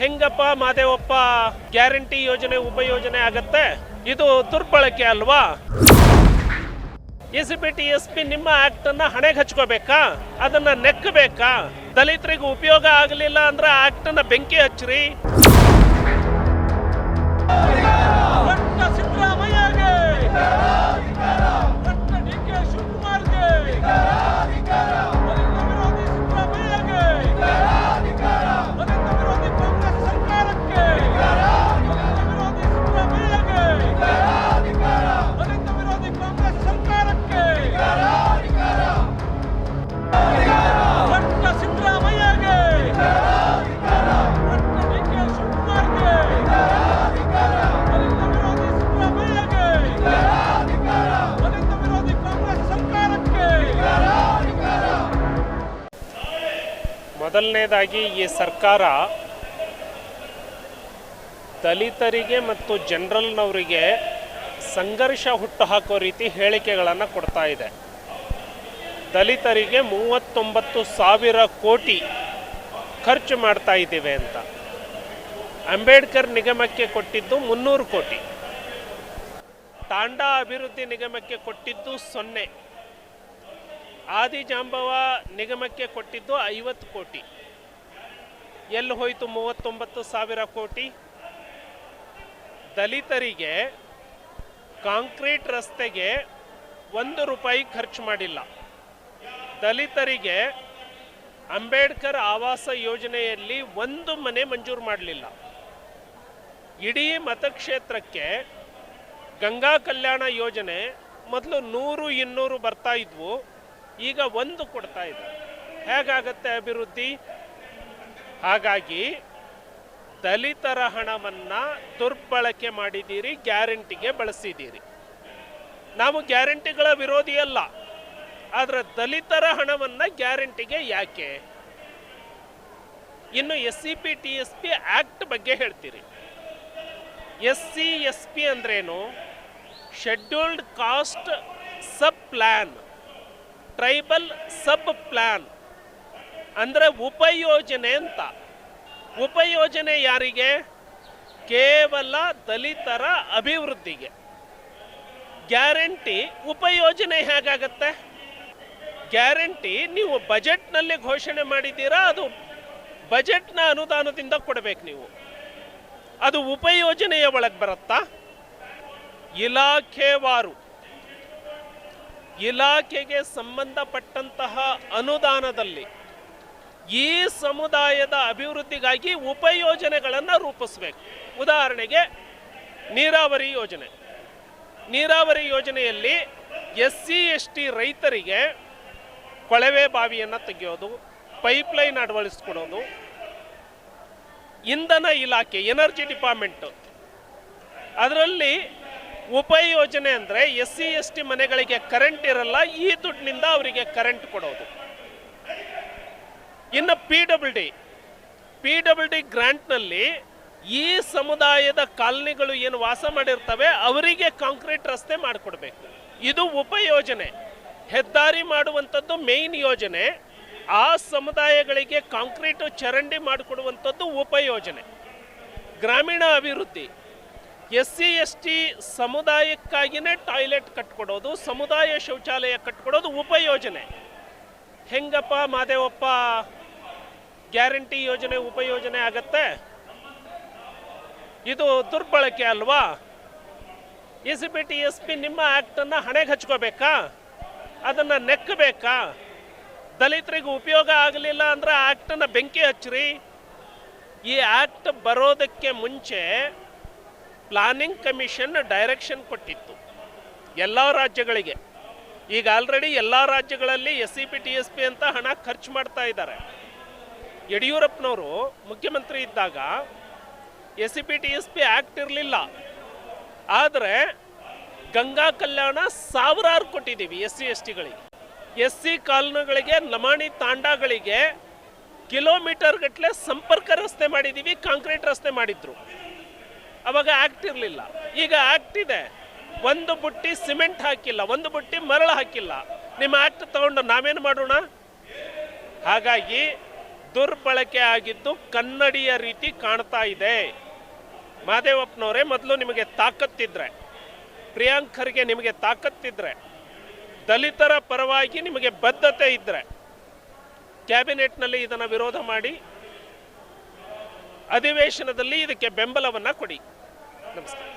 ಹೆಂಗಪ್ಪ ಮಾದೇವಪ್ಪ ಗ್ಯಾರಂಟಿ ಯೋಜನೆ ಉಪಯೋಜನೆ ಆಗತ್ತೆ? ಇದು ದುರ್ಬಳಕೆ ಅಲ್ವಾ? C P T S P ನಿಮ್ಮ ಆಕ್ಟ್ ಅನ್ನ ಹಣೆಗೆ ಹಚ್ಕೋಬೇಕಾ? ಅದನ್ನ ನೆಕ್ಕಬೇಕಾ ದಲಿತರಿಗೆ ಉಪಯೋಗ ಆಗಲಿಲ್ಲ ಅಂದ್ರೆ ಆಕ್ಟ್ ಅನ್ನ ಬೆಂಕಿ ಹಚ್ಚ್ರಿ. ಮೊದಲನೇದಾಗಿ ಈ ಸರ್ಕಾರ ದಲಿತರಿಗೆ ಮತ್ತು ಜನರಲ್ನವರಿಗೆ ಸಂಘರ್ಷ ಹುಟ್ಟುಹಾಕೋ ರೀತಿ ಹೇಳಿಕೆಗಳನ್ನು ಕೊಡ್ತಾ ಇದೆ. ದಲಿತರಿಗೆ ಮೂವತ್ತೊಂಬತ್ತು ಸಾವಿರ ಕೋಟಿ ಖರ್ಚು ಮಾಡ್ತಾ ಇದ್ದೀವಿ ಅಂತ. ಅಂಬೇಡ್ಕರ್ ನಿಗಮಕ್ಕೆ ಕೊಟ್ಟಿದ್ದು ಮುನ್ನೂರು ಕೋಟಿ. ತಾಂಡಾ ಅಭಿವೃದ್ಧಿ ನಿಗಮಕ್ಕೆ ಕೊಟ್ಟಿದ್ದು ಸೊನ್ನೆ. ಆದಿಜಾಂಬವ ನಿಗಮಕ್ಕೆ ಕೊಟ್ಟಿದ್ದು ಐವತ್ತು ಕೋಟಿ. ಎಲ್ಲಿ ಹೋಯಿತು ಮೂವತ್ತೊಂಬತ್ತು ಸಾವಿರ ಕೋಟಿ? ದಲಿತರಿಗೆ ಕಾಂಕ್ರೀಟ್ ರಸ್ತೆಗೆ ಒಂದು ರೂಪಾಯಿ ಖರ್ಚು ಮಾಡಿಲ್ಲ. ದಲಿತರಿಗೆ ಅಂಬೇಡ್ಕರ್ ಆವಾಸ ಯೋಜನೆಯಲ್ಲಿ ಒಂದು ಮನೆ ಮಂಜೂರು ಮಾಡಲಿಲ್ಲ. ಇಡೀ ಮತಕ್ಷೇತ್ರಕ್ಕೆ ಗಂಗಾ ಕಲ್ಯಾಣ ಯೋಜನೆ ಮೊದಲು ನೂರು ಇನ್ನೂರು ಬರ್ತಾ ಇದ್ವು. ಈಗ ಒಂದು ಕೊಡ್ತಾ ಇದೆ. ಹೇಗಾಗತ್ತೆ ಅಭಿವೃದ್ಧಿ? ಹಾಗಾಗಿ ದಲಿತರ ಹಣವನ್ನ ದುರ್ಬಳಕೆ ಮಾಡಿದ್ದೀರಿ, ಗ್ಯಾರಂಟಿಗೆ ಬಳಸಿದ್ದೀರಿ. ನಾವು ಗ್ಯಾರಂಟಿಗಳ ವಿರೋಧಿ ಅಲ್ಲ. ಆದ್ರೆ ದಲಿತರ ಹಣವನ್ನ ಗ್ಯಾರಂಟಿಗೆ ಯಾಕೆ? ಇನ್ನು S C P T S P act ಬಗ್ಗೆ ಹೇಳ್ತೀರಿ. ಎಸ್ ಸಿ ಎಸ್ ಪಿ ಅಂದ್ರೇನು? Scheduled caste sub plan. Tribal sub plan ಅಂದರೆ ಉಪಯೋಜನೆ ಅಂತ. ಉಪಯೋಜನೆ ಯಾರಿಗೆ? ಕೇವಲ ದಲಿತರ ಅಭಿವೃದ್ಧಿಗೆ. ಗ್ಯಾರಂಟಿ ಉಪಯೋಜನೆ ಹೇಗಾಗತ್ತೆ? ಗ್ಯಾರಂಟಿ ನೀವು ಬಜೆಟ್ನಲ್ಲಿ ಘೋಷಣೆ ಮಾಡಿದ್ದೀರಾ? ಅದು ಬಜೆಟ್ನ ಅನುದಾನದಿಂದ ಕೊಡಬೇಕು ನೀವು. ಅದು ಉಪಯೋಜನೆಯ ಒಳಗೆ ಬರುತ್ತಾ? ಇಲಾಖೆವಾರು ಇಲಾಖೆಗೆ ಸಂಬಂಧಪಟ್ಟಂತಹ ಅನುದಾನದಲ್ಲಿ ಈ ಸಮುದಾಯದ ಅಭಿವೃದ್ಧಿಗಾಗಿ ಉಪಯೋಜನೆಗಳನ್ನು ರೂಪಿಸಬೇಕು. ಉದಾಹರಣೆಗೆ ನೀರಾವರಿ ಯೋಜನೆ. ನೀರಾವರಿ ಯೋಜನೆಯಲ್ಲಿ ಎಸ್ ಸಿ ಎಸ್ ಟಿ ರೈತರಿಗೆ ಕೊಳವೆ ಬಾವಿಯನ್ನು ತೆಗೆಯೋದು, ಪೈಪ್ಲೈನ್ ಅಳವಡಿಸ್ಕೊಡೋದು, ಇಂಧನ ಇಲಾಖೆ, ಎನರ್ಜಿ ಡಿಪಾರ್ಟ್ಮೆಂಟು. ಅದರಲ್ಲಿ ಉಪಯೋಜನೆ ಅಂದರೆ ಎಸ್ ಸಿ ಎಸ್ ಟಿ ಮನೆಗಳಿಗೆ ಕರೆಂಟ್ ಇರಲ್ಲ, ಈ ದುಡ್ಡಿನಿಂದ ಅವರಿಗೆ ಕರೆಂಟ್ ಕೊಡೋದು. ಇನ್ನು P W D P W D ಗ್ರಾಂಟ್ನಲ್ಲಿ ಈ ಸಮುದಾಯದ ಕಾಲನಿಗಳು ಏನು ವಾಸ ಮಾಡಿರ್ತವೆ, ಅವರಿಗೆ ಕಾಂಕ್ರೀಟ್ ರಸ್ತೆ ಮಾಡಿಕೊಡ್ಬೇಕು. ಇದು ಉಪಯೋಜನೆ. ಹೆದ್ದಾರಿ ಮಾಡುವಂಥದ್ದು ಮೇಯ್ನ್ ಯೋಜನೆ. ಆ ಸಮುದಾಯಗಳಿಗೆ ಕಾಂಕ್ರೀಟು ಚರಂಡಿ ಮಾಡಿಕೊಡುವಂಥದ್ದು ಉಪಯೋಜನೆ. ಗ್ರಾಮೀಣ ಅಭಿವೃದ್ಧಿ ಎಸ್ ಸಿ ಎಸ್ ಟಿ ಸಮುದಾಯಕ್ಕಾಗಿಯೇ ಟಾಯ್ಲೆಟ್ ಕಟ್ಕೊಡೋದು, ಸಮುದಾಯ ಶೌಚಾಲಯ ಕಟ್ಕೊಡೋದು ಉಪಯೋಜನೆ. ಹೆಂಗಪ್ಪ ಮಾದೇವಪ್ಪ, ಗ್ಯಾರಂಟಿ ಯೋಜನೆ ಉಪಯೋಜನೆ ಆಗತ್ತೆ? ಇದು ದುರ್ಬಳಕೆ ಅಲ್ವಾ? S P T S P ನಿಮ್ಮ ಆ್ಯಕ್ಟನ್ನು ಹಣೆಗೆ ಹಚ್ಕೋಬೇಕಾ? ಅದನ್ನು ನೆಕ್ಕಬೇಕಾ? ದಲಿತರಿಗೆ ಉಪಯೋಗ ಆಗಲಿಲ್ಲ ಅಂದ್ರೆ ಆ್ಯಕ್ಟನ್ನು ಬೆಂಕಿ ಹಚ್ಚಿರಿ. ಈ ಆ್ಯಕ್ಟ್ ಬರೋದಕ್ಕೆ ಮುಂಚೆ ಪ್ಲಾನಿಂಗ್ ಕಮಿಷನ್ ಡೈರೆಕ್ಷನ್ ಕೊಟ್ಟಿತ್ತು ಎಲ್ಲ ರಾಜ್ಯಗಳಿಗೆ. ಈಗ ಆಲ್ರೆಡಿ ಎಲ್ಲ ರಾಜ್ಯಗಳಲ್ಲಿ S C P T S P ಅಂತ ಹಣ ಖರ್ಚು ಮಾಡ್ತಾ ಇದ್ದಾರೆ. ಯಡಿಯೂರಪ್ಪನವರು ಮುಖ್ಯಮಂತ್ರಿ ಇದ್ದಾಗ S C P T S P act ಇರಲಿಲ್ಲ. ಆದರೆ ಗಂಗಾ ಕಲ್ಯಾಣ ಸಾವಿರಾರು ಕೊಟ್ಟಿದ್ದೀವಿ ಎಸ್ ಸಿ ಎಸ್ ಟಿಗಳಿಗೆ ಎಸ್ ಸಿ ಕಾಲೋನಿಗಳಿಗೆ ಲಮಾಣಿ ತಾಂಡಾಗಳಿಗೆ ಕಿಲೋಮೀಟರ್ ಗಟ್ಟಲೆ ಸಂಪರ್ಕ ರಸ್ತೆ ಮಾಡಿದ್ದೀವಿ, ಕಾಂಕ್ರೀಟ್ ರಸ್ತೆ ಮಾಡಿದ್ರು. ಅವಾಗ ಇರಲಿಲ್ಲ. ಈಗ ಇದೆ. ಒಂದು ಬುಟ್ಟಿ ಸಿಮೆಂಟ್ ಹಾಕಿಲ್ಲ, ಒಂದು ಬುಟ್ಟಿ ಮರಳು ಹಾಕಿಲ್ಲ. ನಿಮ್ಮ ಆಕ್ಟ್ ತಗೊಂಡು ನಾವೇನು ಮಾಡೋಣ? ಹಾಗಾಗಿ ದುರ್ಬಳಕೆ ಆಗಿದ್ದು ಕನ್ನಡಿಯ ರೀತಿ ಕಾಣ್ತಾ ಇದೆ. ಮಾದೇವಪ್ಪನವರೇ, ಮೊದಲು ನಿಮಗೆ ತಾಕತ್ತಿದ್ರೆ, ಪ್ರಿಯಾಂಕರ್ಗೆ ನಿಮಗೆ ತಾಕತ್ತಿದ್ರೆ, ದಲಿತರ ಪರವಾಗಿ ನಿಮಗೆ ಬದ್ಧತೆ ಇದ್ದರೆ ಕ್ಯಾಬಿನೆಟ್ನಲ್ಲಿ ಇದನ್ನು ವಿರೋಧ ಮಾಡಿ, ಅಧಿವೇಶನದಲ್ಲಿ ಇದಕ್ಕೆ ಬೆಂಬಲವನ್ನು ಕೊಡಿ. ನಮಸ್ಕಾರ